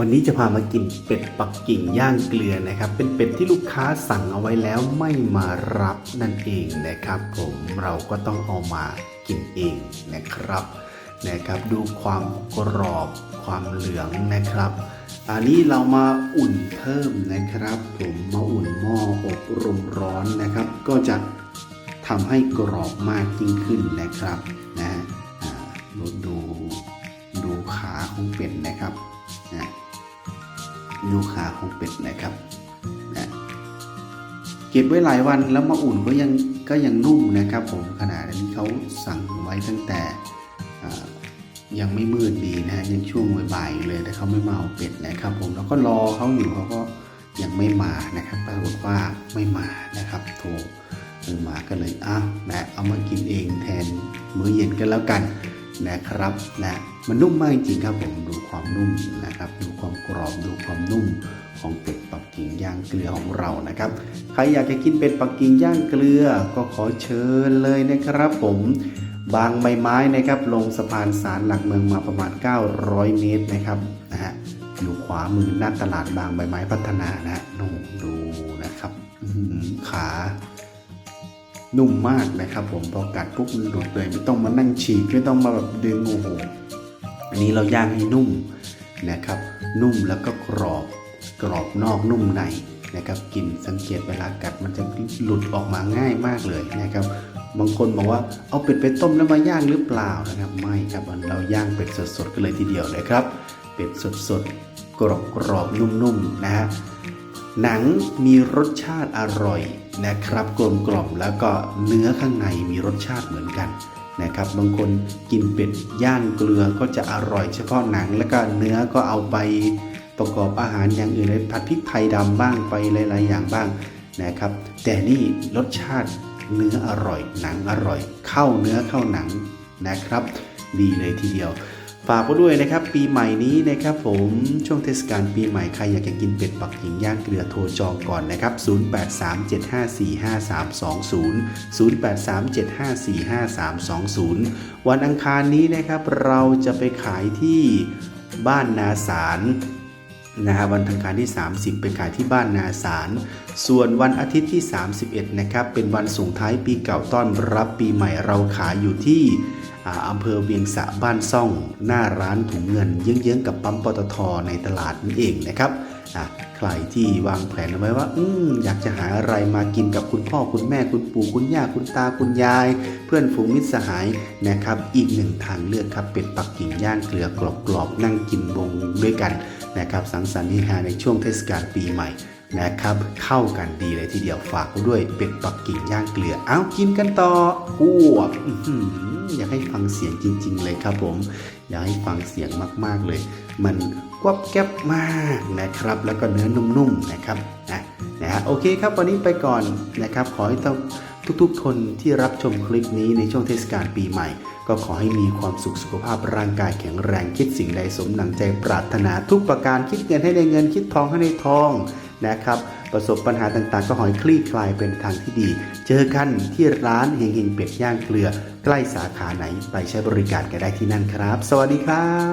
วันนี้จะพามากินเป็ดปักกิ่งย่างเกลือนะครับ เป็นเป็ดที่ลูกค้าสั่งเอาไว้แล้วไม่มารับนั่นเองนะครับ ผมเราก็ต้องเอามากินเองนะครับนะครับ ดูความกรอบความเหลืองนะครับ อันนี้เรามาอุ่นเพิ่มนะครับ ผมมาอุ่นหม้ออบลมร้อนนะครับ ก็จะทำให้กรอบมากยิ่งขึ้นนะครับนะอ่าดูดูดู ดูขาของเป็ดนะครับนะเก็บไว้หลายวันแล้วมาอุ่นก็ยังก็ยังนุ่มนะครับผมขนาดนี้เขาสั่งไว้ตั้งแต่ยังไม่มืดดีนะฮะยังช่วงบ่ายๆเลยแต่เขาไม่มาเอาเป็ดนะครับ ผมแล้วก็รอเขาอยู่เขาก็ยังไม่มานะครับปรากฏว่าไม่มานะครับ โทรไม่มาก็เลยอ้าวนะเอามากินเองแทนมื้อเย็นกันแล้วกัน นะครับนะมันนุ่มมากจริงครับผมดูความนุ่มนะครับ ดูความกรอบดูความนุ่มของเป็ดปักกิ่งย่างเกลือของเรานะครับ ใครอยากจะกินเป็ดปักกิ่งย่างเกลือก็ขอเชิญเลยนะครับ ผมบางใบไม้นะครับ ลงสะพานสารหลักเมืองมาประมาณ 900 เมตรนะครับนะฮะอยู่ขวามือหน้าตลาดบางใบไม้พัฒนานะฮะนู่นดูนะครับหือขา นุ่มมากนะครับ ผมพอกัดปุ๊บมันหลุดเลยไม่ต้องมานั่งฉีกไม่ต้องมาแบบดึงโอ้โหอันนี้เราย่างให้นุ่มนะครับ นุ่มแล้วก็กรอบกรอบนอกนุ่มในนะครับกินสังเกตเวลากัดมันจะหลุดออกมาง่ายมากเลยนะครับ บางคนบอกว่าเอาเป็ดไปต้มแล้วมาย่างหรือเปล่านะครับ ไม่ครับเราย่างเป็ดสดๆกันเลยทีเดียวนะครับ เป็ดสดๆกรอบกรอบๆนุ่มๆนะฮะหนังมีรสชาติอร่อย นะครับกลมกล่อมแล้วก็เนื้อข้างในมีรสชาติเหมือนกันนะครับบางคนกินเป็ดย่างเกลือก็จะอร่อยเฉพาะหนัง แล้วก็เนื้อก็เอาไปประกอบอาหารอย่างอื่นเลยผัดพริกไทยดำบ้างไปหลายๆอย่างบ้างนะครับ แต่นี่รสชาติเนื้ออร่อย หนังอร่อย เข้าเนื้อเข้าหนังนะครับ ดีเลยทีเดียว ฝากไว้ด้วยนะครับปีใหม่นี้นะครับผมช่วงเทศกาลปีใหม่ใครอยากจะกินเป็ดปักกิ่งย่างเกลือโทรจองก่อนนะครับ 0837545320 0837545320 วันอังคารนี้นะครับเราจะไปขายที่บ้านนาสารนะฮะวันอังคารที่ 30 เป็นขายที่บ้านนาสาร ส่วนวันอาทิตย์ที่ 31 นะครับ เป็นวันส่งท้ายปีเก่าต้อนรับปีใหม่เราขายอยู่ที่ อำเภอเวียงสะบ้านซ่อง หน้าร้านถุงเงินเยื้องๆกับปั๊มปตทในตลาดนั่นเองนะครับอะใครที่วางแผนเอาไว้ว่าอืมอยากจะหาอะไรมากินกับคุณพ่อคุณแม่คุณปู่คุณย่าคุณตาคุณยาย เพื่อนฝูงมิตรสหายนะครับ อีกหนึ่งทางเลือกครับเป็ดปักกิ่งย่างเกลือกรอบๆนั่งกินวงด้วยกันนะครับสังสรรค์เฮฮาในช่วงเทศกาลปีใหม่ นะครับ เข้ากันดีเลยทีเดียวฝากด้วยเป็ดปักกิ่งย่างเกลือ เอากินกันต่ออ้วกอื้อหืออยากให้ฟังเสียงจริง ๆ เลยครับผม อยากให้ฟังเสียงมากๆเลย มันกวับแก๊บมากนะครับ แล้วก็เนื้อนุ่มๆนะครับนะนะฮะโอเคครับวันนี้ไปก่อนนะครับ ขอให้ต้องทุกๆ คนที่รับชมคลิปนี้ในช่วงเทศกาลปีใหม่ ก็ขอให้มีความสุขสุขภาพร่างกายแข็งแรงคิดสิ่งใดสมหนังใจปรารถนาทุกประการคิดเงินให้ได้เงินคิดทองให้ได้ทอง นะครับ ประสบปัญหาต่างๆ ก็หอยคลี่คลายเป็นทางที่ดี เจอกันที่ร้านเฮงเฮงเป็ดย่างเกลือ ใกล้สาขาไหนไปใช้บริการกันได้ที่นั่นครับ สวัสดีครับ